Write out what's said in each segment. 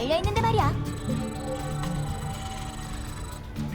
널려 있는데 말이야.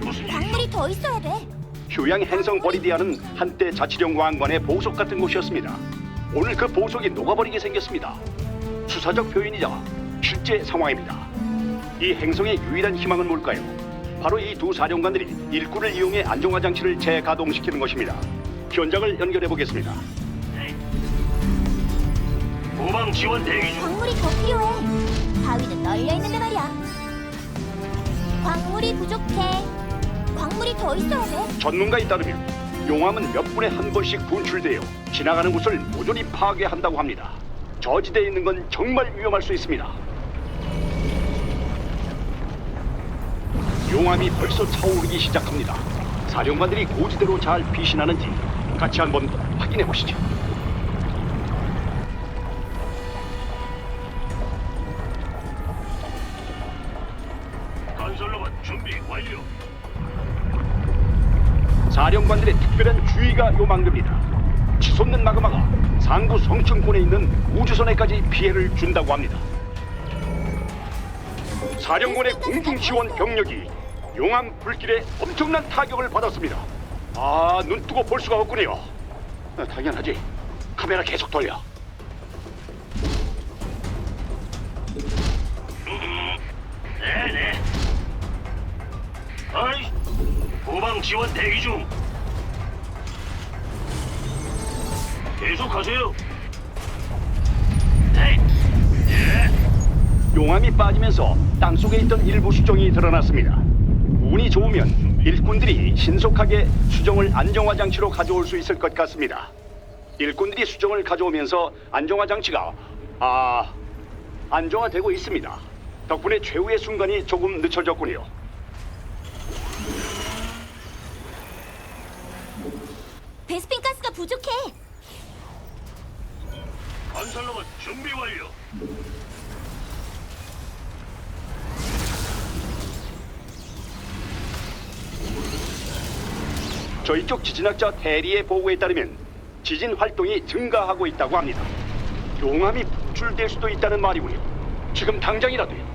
무슨 일? 광물이 더 있어야 돼. 휴양 행성 버리디아는 한때 자치령 왕관의 보석 같은 곳이었습니다. 오늘 그 보석이 녹아버리게 생겼습니다. 수사적 표현이자 실제 상황입니다. 이 행성의 유일한 희망은 뭘까요? 바로 이 두 사령관들이 일꾼을 이용해 안정화 장치를 재가동시키는 것입니다. 현장을 연결해 보겠습니다. 후방 지원 대기 중. 광물이 더 필요해. 바위는 널려 있는데 말이야. 광물이 부족해. 광물이 더 있어야 돼. 전문가에 따르면 용암은 몇 분에 한 번씩 분출되어 지나가는 곳을 모조리 파괴한다고 합니다. 저지대에 있는 건 정말 위험할 수 있습니다. 용암이 벌써 차오르기 시작합니다. 사령관들이 고지대로 잘 피신하는지 같이 한번 확인해 보시죠. 준비 완료. 사령관들의 특별한 주의가 요망됩니다. 치솟는 마그마가 상부 성층권에 있는 우주선에까지 피해를 준다고 합니다. 사령관의 공중 지원 병력이 용암 불길에 엄청난 타격을 받았습니다. 아, 눈 뜨고 볼 수가 없군요. 아, 당연하지. 카메라 계속 돌려. 지원 대기 중. 계속하세요. 네. 예. 용암이 빠지면서 땅 속에 있던 일부 수정이 드러났습니다. 운이 좋으면 일꾼들이 신속하게 수정을 안정화 장치로 가져올 수 있을 것 같습니다. 일꾼들이 수정을 가져오면서 안정화 장치가 아 안정화되고 있습니다. 덕분에 최후의 순간이 조금 늦춰졌군요. 베스핀 가스가 부족해. 건설로봇 준비 완료. 저희 쪽 지진학자 대리의 보고에 따르면 지진 활동이 증가하고 있다고 합니다. 용암이 분출될 수도 있다는 말이군요. 지금 당장이라도요.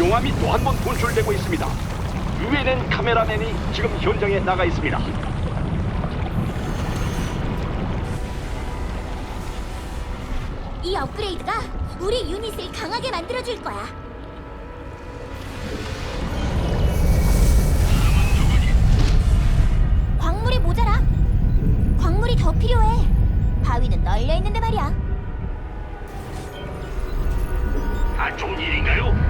용암이 또 한 번 분출되고 있습니다. 유엔엔 카메라맨이 지금 현장에 나가 있습니다. 이 업그레이드가 우리 유닛을 강하게 만들어줄 거야. 광물이 모자라. 광물이 더 필요해. 바위는 널려 있는데 말이야. 안 좋은 일인가요?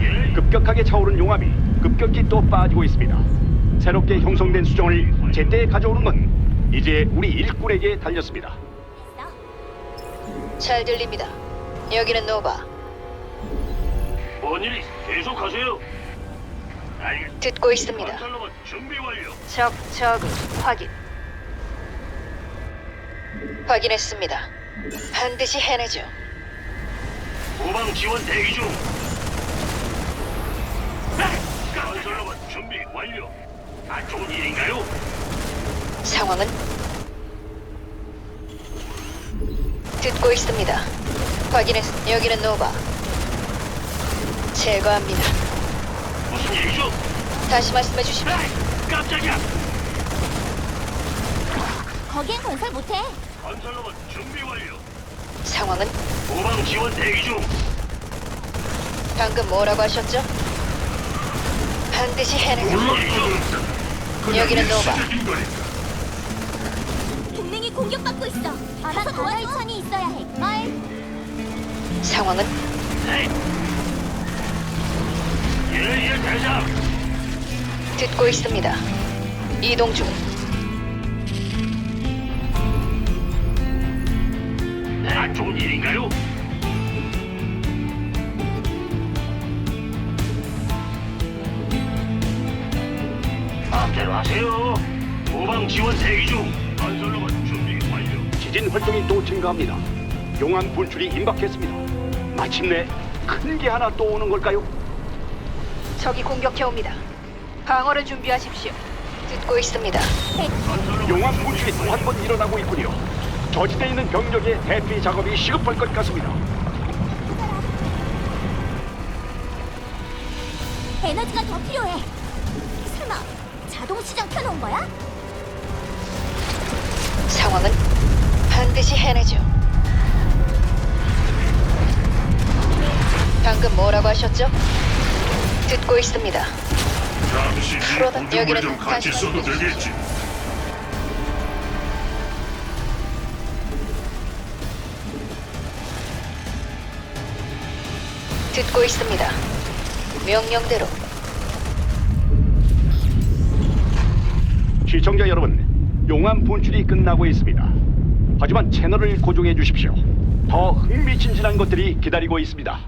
예. 급격하게 차오른 용암이 급격히 또 빠지고 있습니다. 새롭게 형성된 수정을 제때 가져오는 건 이제 우리 일꾼에게 달렸습니다. 잘 들립니다. 여기는 노바. 뭔 일이? 계속하세요. 듣고 있습니다. 건설로봇 준비 완료. 적 저그 확인. 확인했습니다. 반드시 해내죠. 후방 지원 대기 중. 건설로봇 준비 완료. 안 좋은 일인가요? 상황은 듣고 있습니다. 확인했. 여기는 노바. 제거합니다. 무슨 일이죠? 다시 말씀해 주십시오. 에이, 깜짝이야. 거기엔 건설 못해. 건설로봇 준비 완료. 상황은 후방 지원 대기 중. 방금 뭐라고 하셨죠? 반드시 일이죠? 여기는 노바. 동맹이 공격받고 있어. 가서 도와줄 선이 있어야 해. 말. 상황은 에이. 예, 예, 대장. 듣고 있습니다. 이동 중. 안 좋은 일인가요? 마음대로 하세요. 후방 지원 대기 중. 건설로봇 준비 완료. 지진 활동이 또 증가합니다. 용암 분출이 임박했습니다. 마침내 큰 게 하나 또 오는 걸까요? 적이 공격해 옵니다. 방어를 준비하십시오. 듣고 있습니다. 용암 분출이 또 한 번 일어나고 있군요. 저지대에 있는 병력의 대피 작업이 시급할 것 같습니다. 에너지가 더 필요해. 설마 자동 시장 켜놓은 거야? 상황은 반드시 해내죠. 방금 뭐라고 하셨죠? 듣고 있습니다. 잠시 구조물 여기는 좀 같이 다시 써도 되겠지. 듣고 있습니다. 명령대로 시청자 여러분, 용암 분출이 끝나고 있습니다. 하지만 채널을 고정해 주십시오. 더 흥미진진한 것들이 기다리고 있습니다.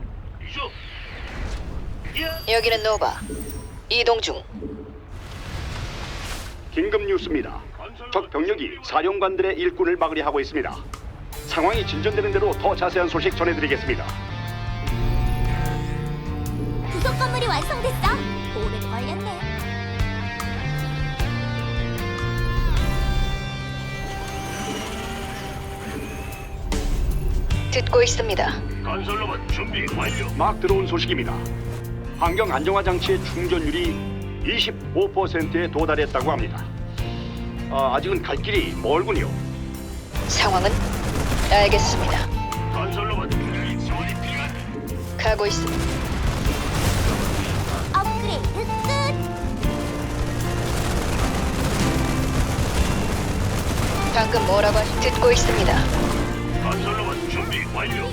여기는 노바. 이동 중. 긴급 뉴스입니다. 적 병력이 사령관들의 일꾼을 막으려 하고 있습니다. 상황이 진전되는 대로 더 자세한 소식 전해드리겠습니다. 부속 건물이 완성됐어. 듣고 있습니다. 건설로봇 준비 완료. 막 들어온 소식입니다. 환경 안정화 장치의 충전율이 25%에 도달했다고 합니다. 아, 아직은 갈 길이 멀군요. 상황은 알겠습니다. 건설로봇 준비 지원이 필요한. 가고 있습니다. 업그레이드 끝. 방금 뭐라고? 듣고 있습니다. 건설로봇 준비 완료.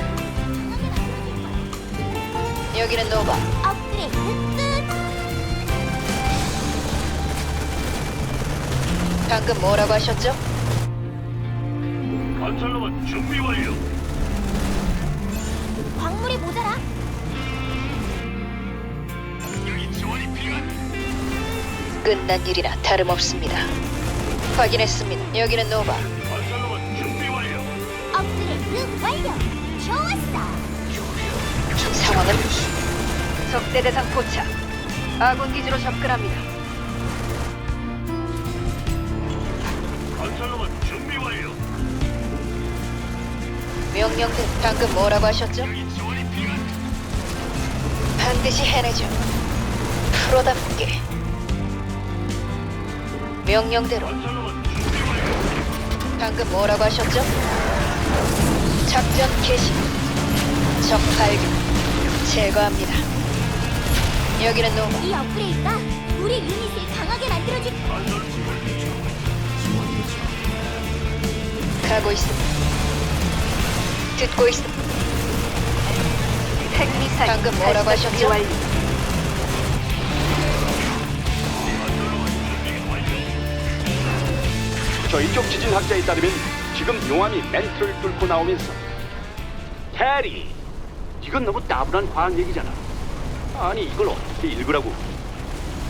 여기는 노바. 업그레이드 끝. 방금 뭐라고 하셨죠? 건설로봇 준비 완료. 광물이 모자라. 여기 지원이 필요한. 끝난 일이나 다름없습니다. 확인했습니다. 여기는 노바. 완료. 좋았어. 상황은 적대 대상 포착. 아군 기지로 접근합니다. 건설로봇 준비 완료. 명령대 방금 뭐라고 하셨죠? 여기 지원이 필요한. 반드시 해내죠. 프로답게. 명령대로 건설로봇 준비 완료. 방금 뭐라고 하셨죠? 작전 개시. 적 발견. 제거합니다. 여기는 노바. 이 업그레이드가 우리 유닛을 강하게 만들어줄. 가고 있습니다. 듣고 있습니다. 핵미사일 방금 뭐라고 하셨죠? 완료. 저희 쪽 지진 학자에 따르면 지금 용암이 멘트를 뚫고 나오면서 테리, 이건 너무 따분한 과학 얘기잖아. 아니 이걸 어떻게 읽으라고?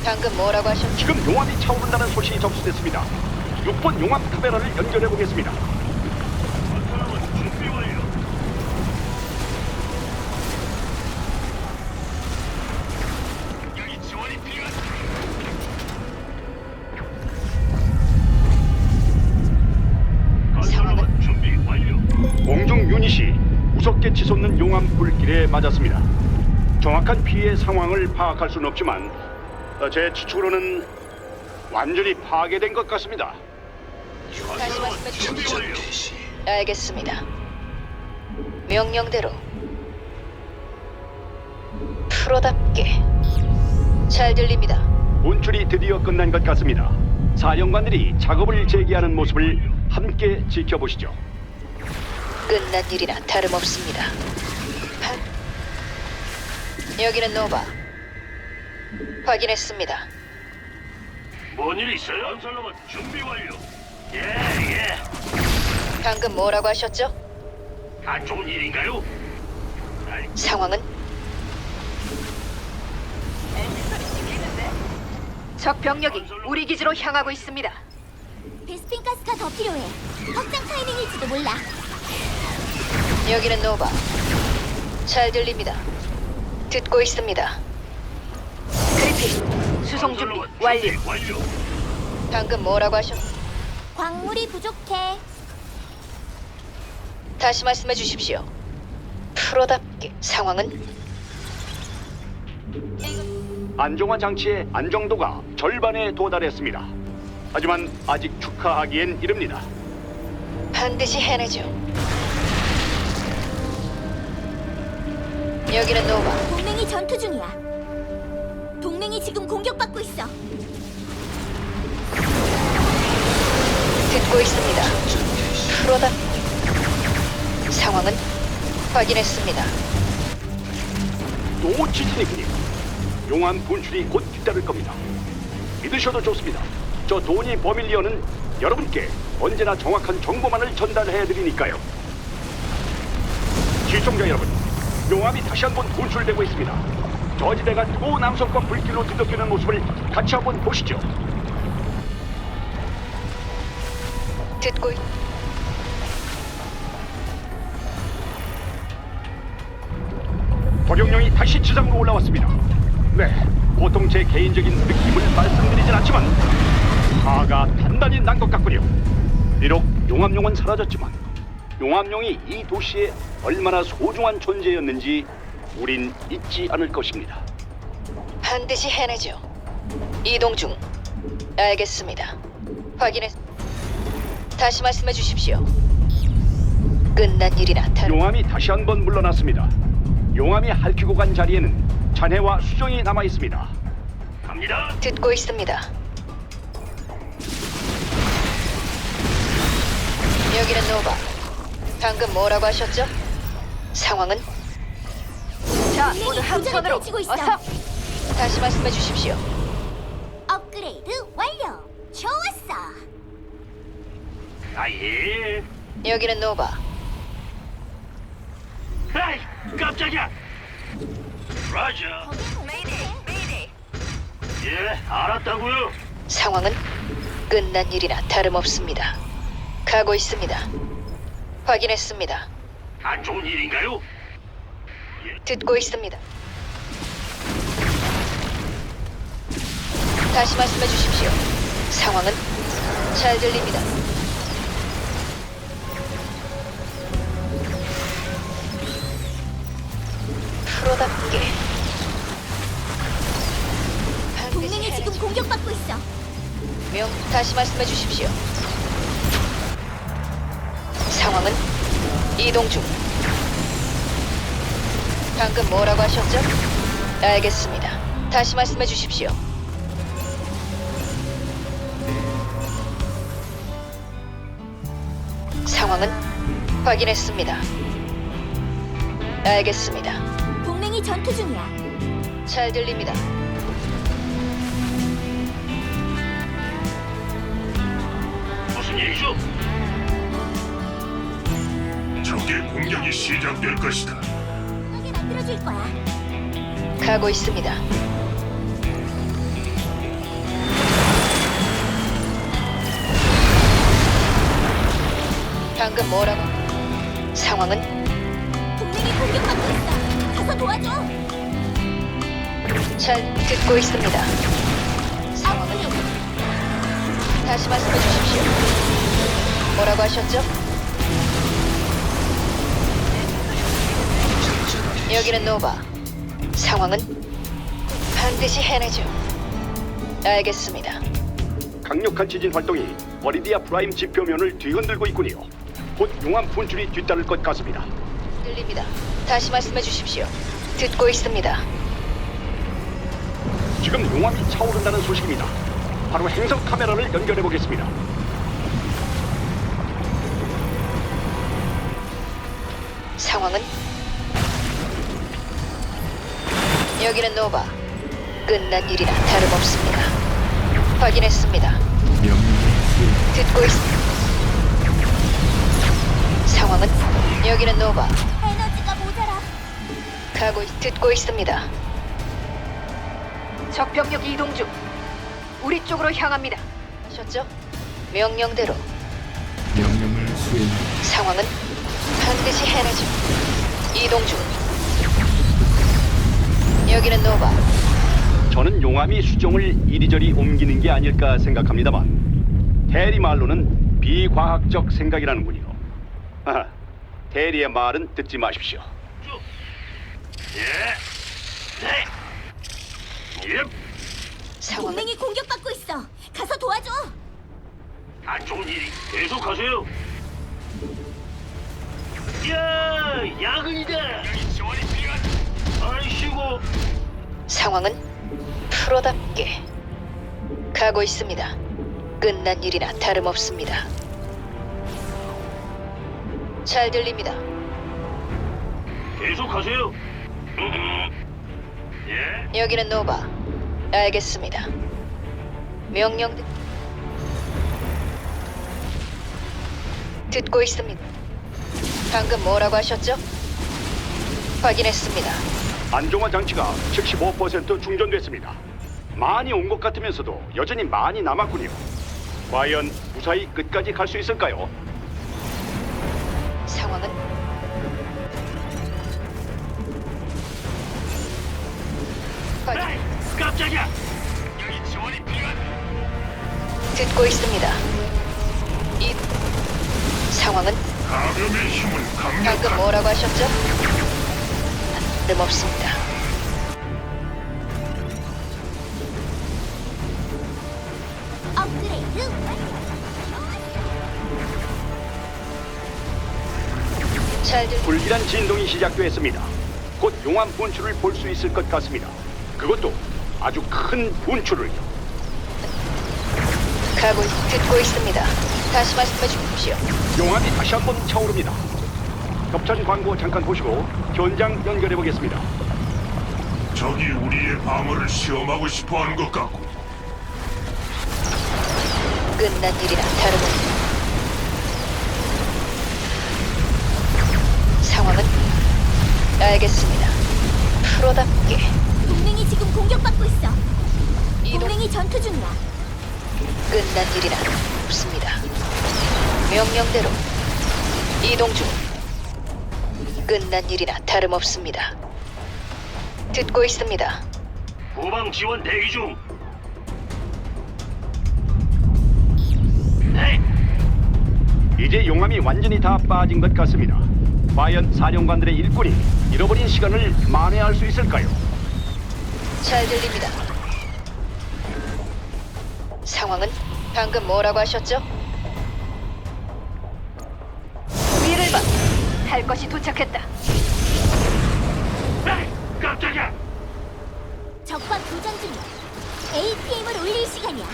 방금 뭐라고 하셨죠? 지금 용암이 차오른다는 소식이 접수됐습니다. 6번 용암 카메라를 연결해 보겠습니다. 피해 상황을 파악할 수는 없지만 어, 제 추측으로는 완전히 파괴된 것 같습니다. 다시 말씀해 주십시오. 알겠습니다. 명령대로 프로답게 잘 들립니다. 분출이 드디어 끝난 것 같습니다. 사령관들이 작업을 재개하는 모습을 함께 지켜보시죠. 끝난 일이나 다름없습니다. 한- 여기는 노바. 확인했습니다. 뭔일 있어요? 건설로봇 준비 완료. 예, 예. 방금 뭐라고 하셨죠? 안 좋은 일인가요? 아이, 상황은 적 병력이 우리 기지로 향하고 있습니다. 베스핀 가스가 더 필요해. 확장 타이밍일지도 몰라. 여기는 노바. 잘 들립니다. 듣고 있습니다. 그리핀 수송 준비 건설로봇 완료. 준비 완료. 방금 뭐라고 하셨? 광물이 부족해. 다시 말씀해 주십시오. 프로답게 상황은 안정화 장치의 안정도가 절반에 도달했습니다. 하지만 아직 축하하기엔 이릅니다. 반드시 해내죠. 여기는 노바. 동맹이 전투 중이야. 동맹이 지금 공격받고 있어. 듣고 있습니다. 프로답. 상황은 확인했습니다. 또 지진이군요. 용암 분출이 곧 뒤따를 겁니다. 믿으셔도 좋습니다. 저 도니 버밀리언은 여러분께 언제나 정확한 정보만을 전달해 드리니까요. 시청자 여러분, 용암이 다시 한번 분출되고 있습니다. 저지대가 또 남성과 불길로 뒤덮이는 모습을 같이 한번 보시죠. 듣고 있... 도경령이 다시 지상으로 올라왔습니다. 네, 보통 제 개인적인 느낌을 말씀드리진 않지만 화가 단단히 난 것 같군요. 비록 용암용은 사라졌지만 용암용이 이 도시에 얼마나 소중한 존재였는지 우린 잊지 않을 것입니다. 반드시 해내죠. 이동 중. 알겠습니다. 확인했... 다시 말씀해 주십시오. 끝난 일이나 다름... 용암이 다시 한 번 물러났습니다. 용암이 핥히고 간 자리에는 잔해와 수정이 남아 있습니다. 갑니다. 듣고 있습니다. 여기는 노바. 방금 뭐라고 하셨죠? 상황은? 자, 동맹이 교전을 펼치고 있어. 다시 말씀해 주십시오. 업그레이드 완료. 좋았어. 아예. 여기는 노바. 아이, 깜짝이야. 라자. 예, 알았다고요. 상황은 끝난 일이나 다름없습니다. 가고 있습니다. 확인했습니다. 안 좋은 일인가요? 듣고 있습니다. 다시 말씀해 주십시오. 상황은 잘 들립니다. 프로답게 반드시 동맹이 지금. 공격받고 있어. 명 다시 말씀해 주십시오. 상황은 이동 중. 방금 뭐라고 하셨죠? 알겠습니다. 다시 말씀해 주십시오. 상황은 확인했습니다. 알겠습니다. 동맹이 전투 중이야. 잘 들립니다. 적의 공격이 시작될 것이다. 하게 만들어줄 거야. 가고 있습니다. 방금 뭐라고? 상황은 동맹이 공격받고 있어. 가서 도와줘. 잘 듣고 있습니다. 상황은 다시 말씀해 주십시오. 뭐라고 하셨죠? 여기는 노바. 상황은 반드시 해내죠. 알겠습니다. 강력한 지진 활동이 버리디아 프라임 지표면을 뒤흔들고 있군요. 곧 용암 분출이 뒤따를 것 같습니다. 들립니다. 다시 말씀해 주십시오. 듣고 있습니다. 지금 용암이 차오른다는 소식입니다. 바로 행성 카메라를 연결해 보겠습니다. 상황은 여기는 노바. 끝난 일이나 다름없습니다. 확인했습니다. 듣고 있. 상황은 여기는 노바. 에너지가 모자라. 가고 있, 듣고 있습니다. 적병력 이동 중. 우리 쪽으로 향합니다. 하셨죠? 명령대로 명령을 수행 상황은 반드시 해내죠. 이동 중. 여기는 노바. 저는 용암이 수정을 이리저리 옮기는 게 아닐까 생각합니다만 대리 말로는 비과학적 생각이라는군요. 하하, 대리의 말은 듣지 마십시오. 예. 네. 예. 동맹이 공격받고 있어. 가서 도와줘. 안 좋은 일이 계속하세요. 야, 야근이다. 여기 지원이 필요한. 아이씨고. 상황은 프로답게 가고 있습니다. 끝난 일이나 다름없습니다. 잘 들립니다. 계속하세요. 예. 여기는 노바. 알겠습니다. 명령 듣... 듣고 있습니다. 방금 뭐라고 하셨죠? 확인했습니다. 안정화 장치가 75% 충전됐습니다. 많이 온 것 같으면서도 여전히 많이 남았군요. 과연 무사히 끝까지 갈 수 있을까요? 상황은 에이, 깜짝이야. 여기 지원이 필요한. 듣고 있습니다. 이 상황은 감염의 힘은 방금 강력한 뭐라고 하셨죠? 다름없습니다. 업그레이드 완료. 잘 들... 불길한 진동이 시작됐습니다. 곧 용암 분출을 볼 수 있을 것 같습니다. 그것도 아주 큰 분출을요. 가고 있... 듣고 있습니다. 다시 말씀해 주십시오. 용암이 다시 한번 차오릅니다. 협찬 광고 잠깐 보시고 현장 연결해 보겠습니다. 적이 우리의 방어를 시험하고 싶어 하는 것 같고 끝난 일이나 다름없습니다. 상황은 알겠습니다. 프로답게 동맹이 지금 공격받고 있어. 이동 동맹이 전투 중이야. 끝난 일이나 없습니다. 명령대로 이동 중. 끝난 일이나 다름없습니다. 듣고 있습니다. 후방 지원 대기 중. 네. 이제 용암이 완전히 다 빠진 것 같습니다. 과연 사령관들의 일꾼이 잃어버린 시간을 만회할 수 있을까요? 잘 들립니다. 상황은 방금 뭐라고 하셨죠? 할 것이 도착했다. 에이, 깜짝이야. 적과 교전 중이야. APM을 올릴 시간이야.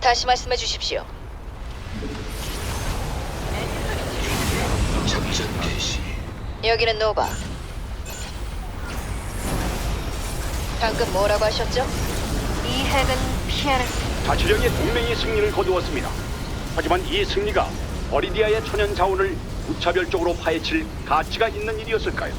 다시 말씀해 주십시오. 작전 개시. 여기는 노바. 방금 뭐라고 하셨죠? 이 핵은 피하는 자치령의 동맹이 승리를 거두었습니다. 하지만 이 승리가 버리디아의 천연 자원을 무차별적으로 파헤칠 가치가 있는 일이었을까요?